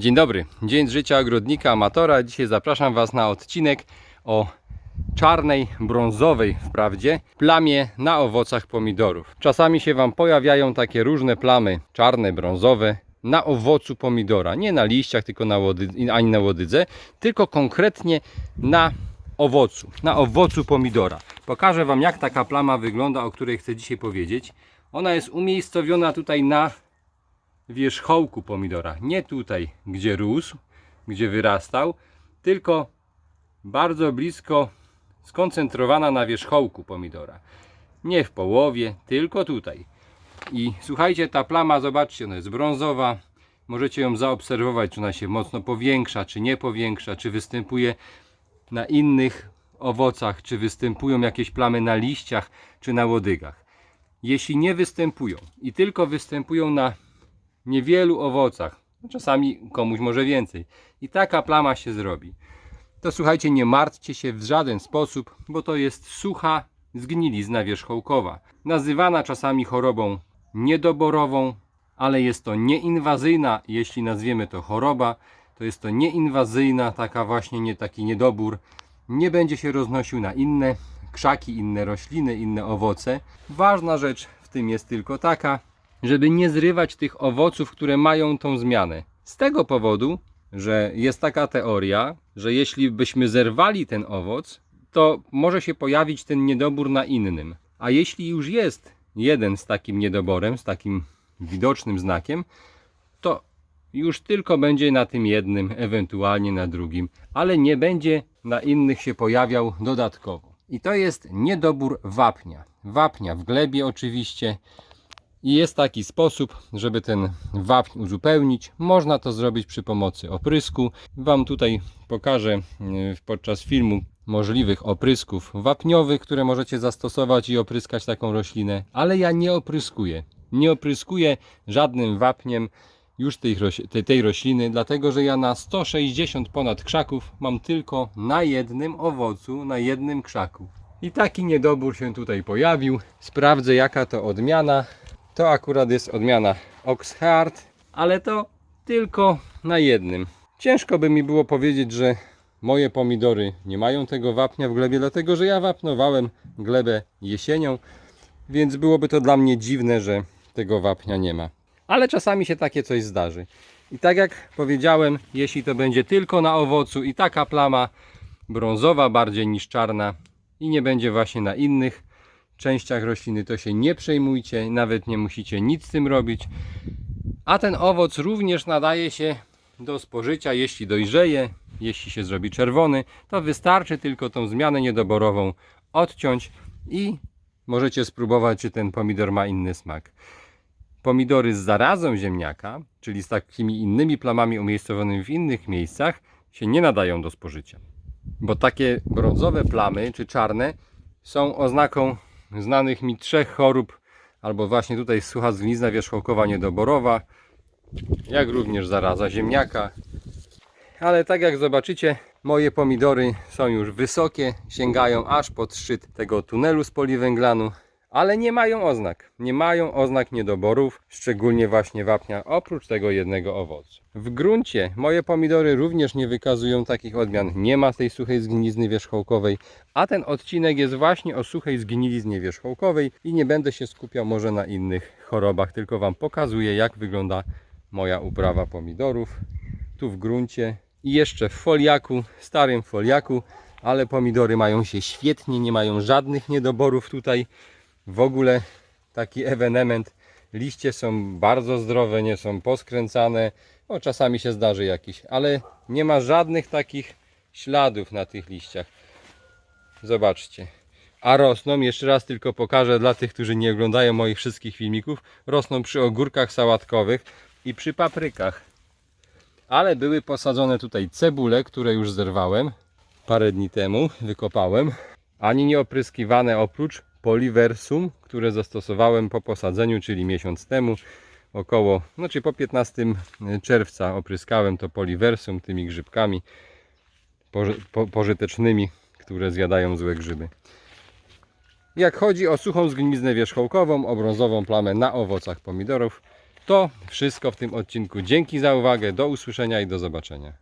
Dzień dobry, dzień z życia ogrodnika amatora. Dzisiaj zapraszam Was na odcinek o czarnej, brązowej wprawdzie, plamie na owocach pomidorów. Czasami się Wam pojawiają takie różne plamy, czarne, brązowe, na owocu pomidora. Nie na liściach, tylko na łody, ani na łodydze, tylko konkretnie na owocu, na owocu pomidora. Pokażę Wam jak taka plama wygląda, o której chcę dzisiaj powiedzieć. Ona jest umiejscowiona tutaj na wierzchołku pomidora. Nie tutaj, gdzie rósł, gdzie wyrastał, tylko bardzo blisko skoncentrowana na wierzchołku pomidora. Nie w połowie, tylko tutaj. I słuchajcie, ta plama, zobaczcie, ona jest brązowa. Możecie ją zaobserwować, czy ona się mocno powiększa, czy nie powiększa, czy występuje na innych owocach, czy występują jakieś plamy na liściach, czy na łodygach. Jeśli nie występują i tylko występują na niewielu owocach, no czasami komuś może więcej, i taka plama się zrobi, to słuchajcie, nie martwcie się w żaden sposób, bo to jest sucha zgnilizna wierzchołkowa, nazywana czasami chorobą niedoborową, ale jest to nieinwazyjna, jeśli nazwiemy to choroba, to jest to nieinwazyjna, taka właśnie nie taki niedobór, nie będzie się roznosił na inne krzaki, inne rośliny, inne owoce. Ważna rzecz w tym jest tylko taka, żeby nie zrywać tych owoców, które mają tą zmianę. Z tego powodu, że jest taka teoria, że jeśli byśmy zerwali ten owoc, to może się pojawić ten niedobór na innym. A jeśli już jest jeden z takim niedoborem, z takim widocznym znakiem, to już tylko będzie na tym jednym, ewentualnie na drugim, ale nie będzie na innych się pojawiał dodatkowo. I to jest niedobór wapnia. Wapnia w glebie oczywiście. I jest taki sposób, żeby ten wapń uzupełnić. Można to zrobić przy pomocy oprysku. Wam tutaj pokażę y, podczas filmu możliwych oprysków wapniowych, które możecie zastosować i opryskać taką roślinę, ale ja nie opryskuję. Nie opryskuję żadnym wapniem już tej, tej, tej rośliny, dlatego że ja na 160 ponad krzaków mam tylko na jednym owocu, na jednym krzaku. I taki niedobór się tutaj pojawił. Sprawdzę jaka to odmiana. To akurat jest odmiana Oxheart, ale to tylko na jednym. Ciężko by mi było powiedzieć, że moje pomidory nie mają tego wapnia w glebie, dlatego że ja wapnowałem glebę jesienią, więc byłoby to dla mnie dziwne, że tego wapnia nie ma. Ale czasami się takie coś zdarzy. I tak jak powiedziałem, jeśli to będzie tylko na owocu i taka plama brązowa bardziej niż czarna i nie będzie właśnie na innych częściach rośliny, to się nie przejmujcie, nawet nie musicie nic z tym robić. A ten owoc również nadaje się do spożycia, jeśli dojrzeje, jeśli się zrobi czerwony, to wystarczy tylko tą zmianę niedoborową odciąć i możecie spróbować, czy ten pomidor ma inny smak. Pomidory z zarazą ziemniaka, czyli z takimi innymi plamami umiejscowionymi w innych miejscach, się nie nadają do spożycia. Bo takie brązowe plamy czy czarne są oznaką znanych mi trzech chorób, albo właśnie tutaj sucha zgnizna wierzchołkowa niedoborowa, jak również zaraza ziemniaka. Ale tak jak zobaczycie, moje pomidory są już wysokie, sięgają aż pod szczyt tego tunelu z poliwęglanu, ale nie mają oznak. Nie mają oznak niedoborów, szczególnie właśnie wapnia, oprócz tego jednego owocu. W gruncie moje pomidory również nie wykazują takich odmian. Nie ma tej suchej zgnilizny wierzchołkowej, a ten odcinek jest właśnie o suchej zgniliznie wierzchołkowej i nie będę się skupiał może na innych chorobach, tylko Wam pokazuję jak wygląda moja uprawa pomidorów tu w gruncie i jeszcze w foliaku, starym foliaku, ale pomidory mają się świetnie, nie mają żadnych niedoborów tutaj. W ogóle taki ewenement. Liście są bardzo zdrowe, nie są poskręcane. O, czasami się zdarzy jakiś, ale nie ma żadnych takich śladów na tych liściach. Zobaczcie. A rosną, jeszcze raz tylko pokażę dla tych, którzy nie oglądają moich wszystkich filmików, rosną przy ogórkach sałatkowych i przy paprykach. Ale były posadzone tutaj cebule, które już zerwałem parę dni temu, wykopałem. Ani nie opryskiwane oprócz poliversum, które zastosowałem po posadzeniu, czyli miesiąc temu. Około, znaczy po 15 czerwca opryskałem to poliversum tymi grzybkami poży- po, pożytecznymi, które zjadają złe grzyby. Jak chodzi o suchą zgniznę wierzchołkową, o brązową plamę na owocach pomidorów, To wszystko w tym odcinku. Dzięki za uwagę, do usłyszenia i do zobaczenia.